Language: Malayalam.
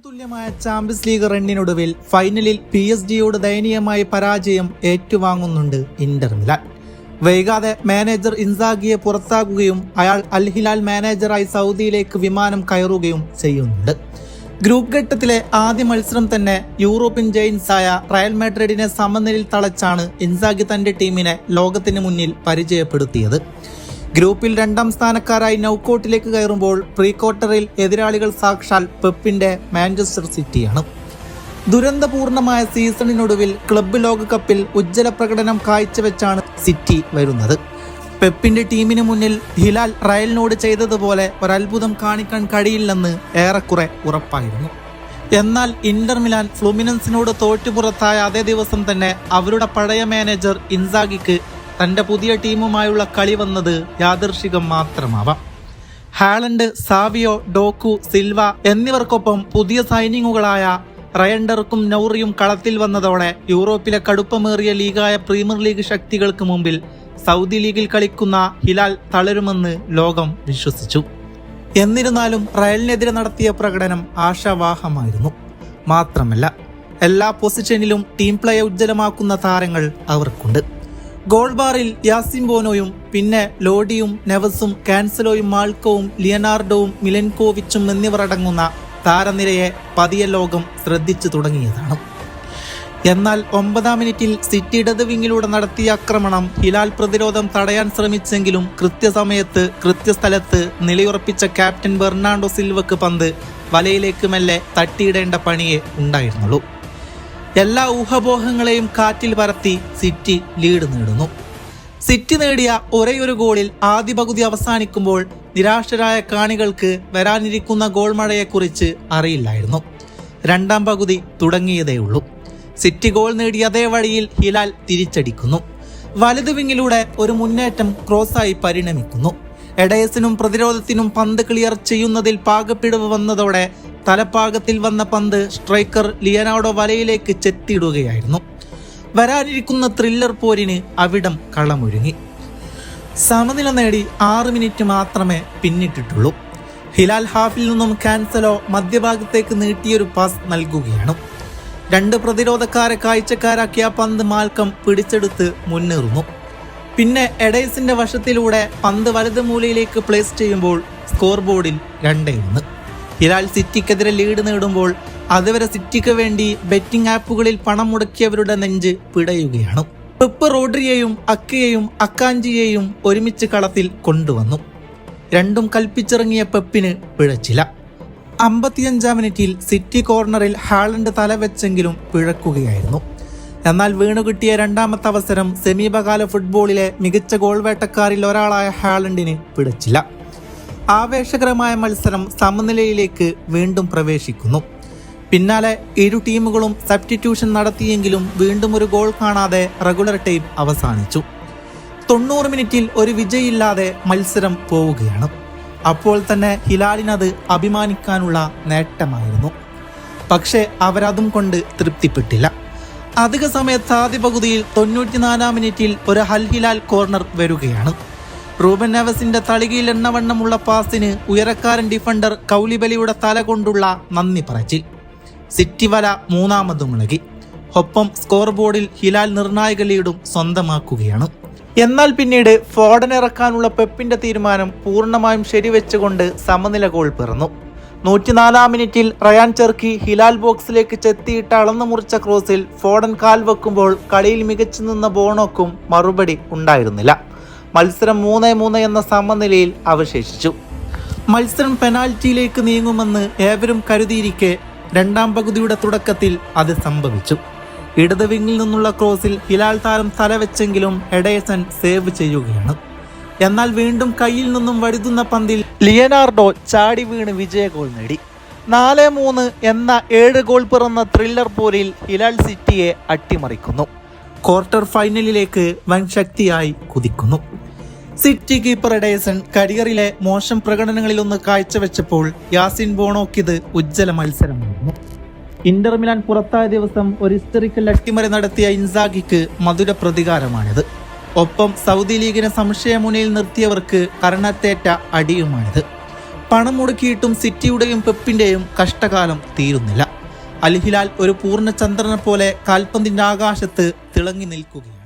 തുല്യമായ ചാമ്പ്യൻസ് ലീഗ് റണ്ണിനൊടുവിൽ ഫൈനലിൽ പി എസ് ജിയോട് ദയനീയമായ പരാജയം ഏറ്റുവാങ്ങുന്നുണ്ട് ഇന്റർ മിലാൻ. വൈകാതെ മാനേജർ ഇൻസാഗിയെ പുറത്താക്കുകയും അയാൾ അൽ ഹിലാൽ മാനേജറായി സൗദിയിലേക്ക് വിമാനം കയറുകയും ചെയ്യുന്നുണ്ട്. ഗ്രൂപ്പ് ഘട്ടത്തിലെ ആദ്യ മത്സരം തന്നെ യൂറോപ്യൻ ജെയിൻസായ റയൽ മാഡ്രിഡിനെ സമനിലയിൽ തളച്ചാണ് ഇൻസാഗി തന്റെ ടീമിനെ ലോകത്തിന് മുന്നിൽ പരിചയപ്പെടുത്തിയത്. ഗ്രൂപ്പിൽ രണ്ടാം സ്ഥാനക്കാരായി നൌക്കോട്ടിലേക്ക് കയറുമ്പോൾ പ്രീ ക്വാർട്ടറിൽ എതിരാളികൾ സാക്ഷാൽ പെപ്പിന്റെ മാഞ്ചസ്റ്റർ സിറ്റിയാണ്. ദുരന്തപൂർണമായ സീസണിനൊടുവിൽ ക്ലബ്ബ് ലോകകപ്പിൽ ഉജ്ജ്വല പ്രകടനം കാഴ്ചവെച്ചാണ് സിറ്റി വരുന്നത്. പെപ്പിന്റെ ടീമിന് മുന്നിൽ ഹിലാൽ റയലിനോട് ചെയ്തതുപോലെ ഒരത്ഭുതം കാണിക്കാൻ കഴിയില്ലെന്ന് ഏറെക്കുറെ ഉറപ്പായിരുന്നു. എന്നാൽ ഇന്റർ മിലാൻ ഫ്ലുമിനൻസിനോട് തോറ്റുപുറത്തായ അതേ ദിവസം തന്നെ അവരുടെ പഴയ മാനേജർ ഇൻസാഗിക്ക് തന്റെ പുതിയ ടീമുമായുള്ള കളി വന്നത് യാദർശികം മാത്രമാവാം. ഹാലൻഡ് സാവിയോ ഡോക്കു സിൽവ എന്നിവർക്കൊപ്പം പുതിയ സൈനിങ്ങുകളായ റയൻഡർക്കും നൌറിയും കളത്തിൽ വന്നതോടെ യൂറോപ്പിലെ കടുപ്പമേറിയ ലീഗായ പ്രീമിയർ ലീഗ് ശക്തികൾക്ക് മുമ്പിൽ സൗദി ലീഗിൽ കളിക്കുന്ന ഹിലാൽ തളരുമെന്ന് ലോകം വിശ്വസിച്ചു. എന്നിരുന്നാലും റയലിനെതിരെ നടത്തിയ പ്രകടനം ആശാവാഹമായിരുന്നു. മാത്രമല്ല എല്ലാ പൊസിഷനിലും ടീം പ്ലേ ഉജ്ജ്വലമാക്കുന്ന താരങ്ങൾ അവർക്കുണ്ട്. ഗോൾ ബാറിൽ യാസിം ബോനോയും പിന്നെ ലോഡിയും നെവസും കാൻസലോയും മാൾക്കോവും ലിയനാർഡോവും മിലൻകോവിച്ചും എന്നിവർ അടങ്ങുന്ന താരനിരയെ പതിയ ലോകം ശ്രദ്ധിച്ചു തുടങ്ങിയതാണ്. എന്നാൽ ഒമ്പതാം മിനിറ്റിൽ സിറ്റി ഇടത് വിങ്ങിലൂടെ നടത്തിയ ആക്രമണം ഹിലാൽ പ്രതിരോധം തടയാൻ ശ്രമിച്ചെങ്കിലും കൃത്യസമയത്ത് കൃത്യസ്ഥലത്ത് നിലയുറപ്പിച്ച ക്യാപ്റ്റൻ ബെർണാണ്ടോ സിൽവക്ക് പന്ത് വലയിലേക്ക് മെല്ലെ തട്ടിയിടേണ്ട പണിയെ ഉണ്ടായിരുന്നുള്ളൂ. എല്ലാ ഊഹബോഹങ്ങളെയും കാറ്റിൽ പരത്തി സിറ്റി ലീഡ് നേടുന്നു. സിറ്റി നേടിയ ഒരേയൊരു ഗോളിൽ ആദ്യ പകുതി അവസാനിക്കുമ്പോൾ നിരാശരായ കാണികൾക്ക് വരാനിരിക്കുന്ന ഗോൾ മഴയെക്കുറിച്ച് അറിയില്ലായിരുന്നു. രണ്ടാം പകുതി തുടങ്ങിയതേയുള്ളൂ സിറ്റി ഗോൾ നേടിയ അതേ വഴിയിൽ ഹിലാൽ തിരിച്ചടിക്കുന്നു. വലതു വിങ്ങിലൂടെ ഒരു മുന്നേറ്റം ക്രോസായി പരിണമിക്കുന്നു. എഡയസിനും പ്രതിരോധത്തിനും പന്ത് ക്ലിയർ ചെയ്യുന്നതിൽ പാകപ്പിടിവ് വന്നതോടെ തലപ്പാകത്തിൽ വന്ന പന്ത് സ്ട്രൈക്കർ ലിയനാർഡോ വലയിലേക്ക് ചെത്തിയിടുകയായിരുന്നു. വരാനിരിക്കുന്ന ത്രില്ലർ പോരിന് അവിടം കളമൊരുങ്ങി. സമനില നേടി ആറ് മിനിറ്റ് മാത്രമേ പിന്നിട്ടിട്ടുള്ളൂ. ഹിലാൽ ഹാഫിൽ നിന്നും കാൻസലോ മധ്യഭാഗത്തേക്ക് നീട്ടിയൊരു പാസ് നൽകുകയാണ്. രണ്ട് പ്രതിരോധക്കാരെ കാഴ്ചക്കാരാക്കിയ പന്ത് മാൽക്കം പിടിച്ചെടുത്ത് മുന്നേറുന്നു. പിന്നെ എഡൈസിന്റെ വശത്തിലൂടെ പന്ത് വലത് മൂലയിലേക്ക് പ്ലേസ് ചെയ്യുമ്പോൾ സ്കോർ ബോർഡിൽ രണ്ടേ ഒന്ന്. ഹിലാൽ സിറ്റിക്കെതിരെ ലീഡ് നേടുമ്പോൾ അതുവരെ സിറ്റിക്ക് വേണ്ടി ബെറ്റിംഗ് ആപ്പുകളിൽ പണം മുടക്കിയവരുടെ നെഞ്ച് പിടയുകയാണ്. പെപ്പ് റോഡ്രിയെയും അക്കയെയും അക്കാഞ്ചിയെയും ഒരുമിച്ച് കളത്തിൽ കൊണ്ടുവന്നു. രണ്ടും കൽപ്പിച്ചിറങ്ങിയ പെപ്പിന് പിഴച്ചില്ല അമ്പത്തിയഞ്ചാം മിനിറ്റിൽ സിറ്റി കോർണറിൽ ഹാളണ്ട് തലവെച്ചെങ്കിലും പിഴക്കുകയായിരുന്നു. എന്നാൽ വീണുകിട്ടിയ രണ്ടാമത്തെ അവസരം സെമീപകാല ഫുട്ബോളിലെ മികച്ച ഗോൾ വേട്ടക്കാരിൽ ഒരാളായ ഹാലണ്ടിന് പിടിച്ചില്ല. ആവേശകരമായ മത്സരം സമനിലയിലേക്ക് വീണ്ടും പ്രവേശിക്കുന്നു. പിന്നാലെ ഇരു ടീമുകളും സബ്സ്റ്റിറ്റ്യൂഷൻ നടത്തിയെങ്കിലും വീണ്ടും ഒരു ഗോൾ കാണാതെ റെഗുലർ ടൈം അവസാനിച്ചു. തൊണ്ണൂറ് മിനിറ്റിൽ ഒരു വിജയില്ലാതെ മത്സരം പോവുകയാണ്. അപ്പോൾ തന്നെ ഹിലാലിനത് അഭിമാനിക്കാനുള്ള നേട്ടമായിരുന്നു. പക്ഷേ അവരതും കൊണ്ട് തൃപ്തിപ്പെട്ടില്ല. അധിക സമയത്ത് ആദ്യ പകുതിയിൽ തൊണ്ണൂറ്റിനാലാം മിനിറ്റിൽ ഒരു ഹൽഹിലാൽ കോർണർ വരികയാണ്. റൂബൻ നവസിന്റെ തളികയിൽ എണ്ണവണ്ണമുള്ള പാസിന് ഉയരക്കാരൻ ഡിഫൻഡർ കൗലിബലിയുടെ തല കൊണ്ടുള്ള നന്ദി പറച്ചിൽ. സിറ്റി വല മൂന്നാമതും മുളകി ഒപ്പം സ്കോർ ബോർഡിൽ ഹിലാൽ നിർണായക ലീഡും സ്വന്തമാക്കുകയാണ്. എന്നാൽ പിന്നീട് ഫോഡനിറക്കാനുള്ള പെപ്പിന്റെ തീരുമാനം പൂർണമായും ശരിവെച്ചുകൊണ്ട് സമനില ഗോൾ പിറന്നു. നൂറ്റിനാലാം മിനിറ്റിൽ റയാൻ ചെർക്കി ഹിലാൽ ബോക്സിലേക്ക് ചെത്തിയിട്ട് അളന്നു മുറിച്ച ക്രോസിൽ ഫോഡൻ കാൽ വെക്കുമ്പോൾ കളിയിൽ മികച്ചു നിന്ന ബോണോക്കും മറുപടി ഉണ്ടായിരുന്നില്ല. മത്സരം മൂന്ന് മൂന്ന് എന്ന സമനിലയിൽ അവശേഷിച്ചു. മത്സരം പെനാൽറ്റിയിലേക്ക് നീങ്ങുമെന്ന് ഏവരും കരുതിയിരിക്കെ രണ്ടാം പകുതിയുടെ തുടക്കത്തിൽ അത് സംഭവിച്ചു. ഇടത് വിങ്ങിൽ നിന്നുള്ള ക്രോസിൽ ഹിലാൽ താരം തലവെച്ചെങ്കിലും എഡേസൺ സേവ് ചെയ്യുകയാണ്. എന്നാൽ വീണ്ടും കയ്യിൽ നിന്നും വഴുതുന്ന പന്തിൽ ലിയനാർഡോ ചാടി വീണ് വിജയ ഗോൾ നേടി. നാല് മൂന്ന് എന്ന ഏഴ് ഗോൾ പിറന്ന ത്രില്ലർ പോരിൽ ഹിലാൽ സിറ്റിയെ അട്ടിമറിക്കുന്നു. ക്വാർട്ടർ ഫൈനലിലേക്ക് വൻ ശക്തിയായി കുതിക്കുന്നു. സിറ്റി കീപ്പർ എഡേസൺ കരിയറിലെ മോശം പ്രകടനങ്ങളിലൊന്ന് കാഴ്ചവെച്ചപ്പോൾ യാസിൻ ബോണോക്കിത് ഉജ്ജ്വല മത്സരമായിരുന്നു. ഇന്റർ മിലാൻ പുറത്തായ ദിവസം ഒരു ഹിസ്റ്ററിക്കൽ അട്ടിമറി നടത്തിയ ഇൻസാഗിക്ക് മധുര പ്രതികാരമാണിത്. ഒപ്പം സൗദി ലീഗിനെ സംശയമുനയിൽ നിർത്തിയവർക്ക് കരണത്തേറ്റ അടിയുമാണിത്. പണം മുടക്കിയിട്ടും സിറ്റിയുടെയും പെപ്പിന്റെയും കഷ്ടകാലം തീരുന്നില്ല. അൽഹിലാൽ ഒരു പൂർണചന്ദ്രനെ പോലെ കാൽപന്തിന്റെ ആകാശത്ത് തിളങ്ങി നിൽക്കുകയാണ്.